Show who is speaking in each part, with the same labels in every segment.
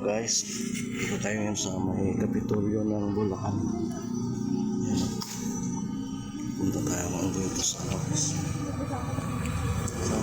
Speaker 1: guys, dito tayo ngayon sa may kapitulyo ng Bulacan. Yan. Punta tayo ngayon dito sa guys. So,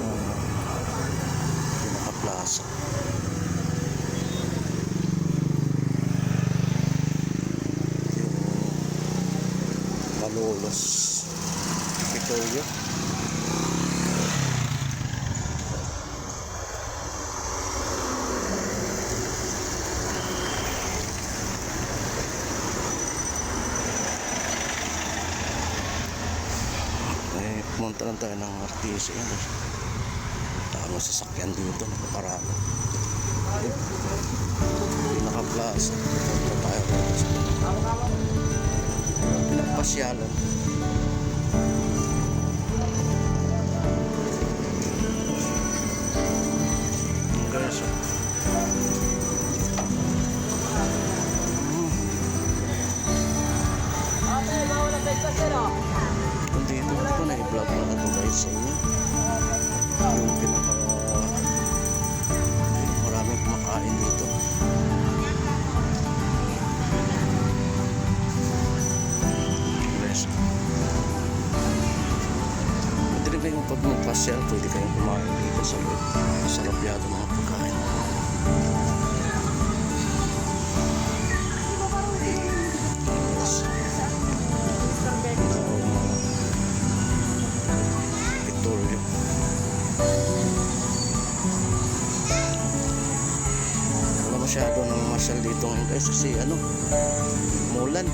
Speaker 1: pumunta lang tayo ng RTC. Yan. eh. Tama sasakyan dito. Nakaparada. Eh, Pinaka-plaza. Punta tayo Pinagpasyalan. Ang oh. I-vlog na ito guys sa inyo. Yung pinaka maraming kumakain dito. Guys. Rin kayong pag magpasyal, pwede kayong kumain dito sa loob. Masarap yata mga pagkain. Masyado ng masyal dito ngayon guys kasi ano, mulan.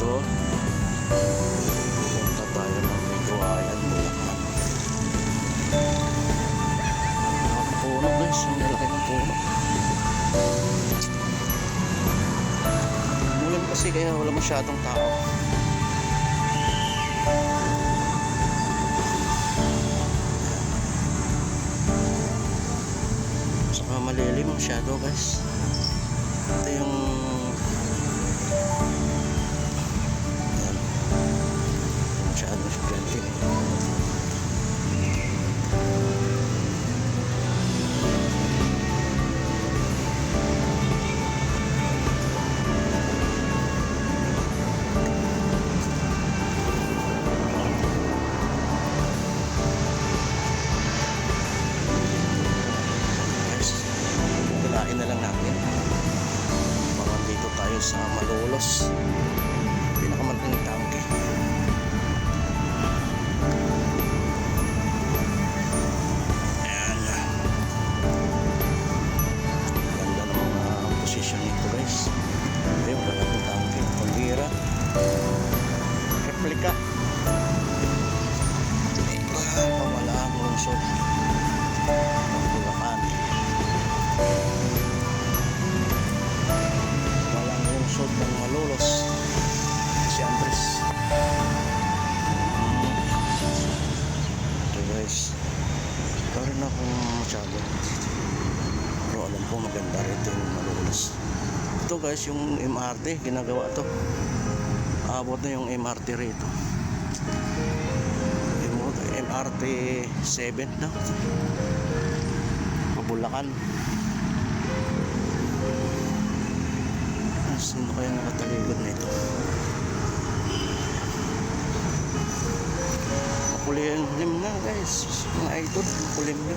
Speaker 1: Dito, Punta tayo ng Biguayan, Bulacan. Ang puno guys, ang lalaki ng puno. Mulan kasi kaya wala masyadong tao. Saka malilim masyado guys. Ito yung sa Malolos. Guys, yung MRT, ginagawa to. Abot na yung MRT rito. MRT 7 na. Pabulakan. Ah, Sino kaya nakataligod nito? Makulim na guys. Mga idol, makulim na.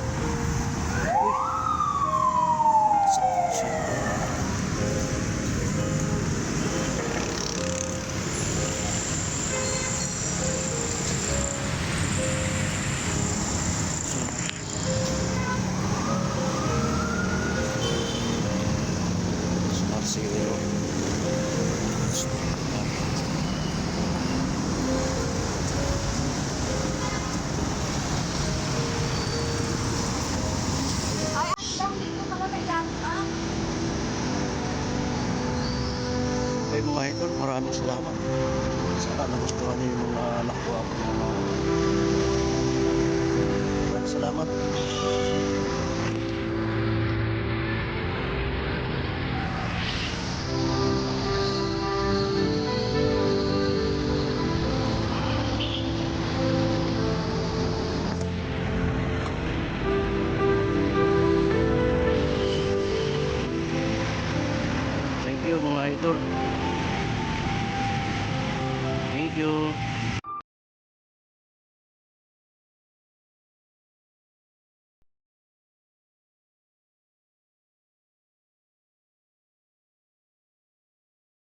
Speaker 1: Mga. Maraming salamat. Sana nagustuhan niyo yung mga nakuha ko Maraming salamat. Thank you mga idol. Thank you.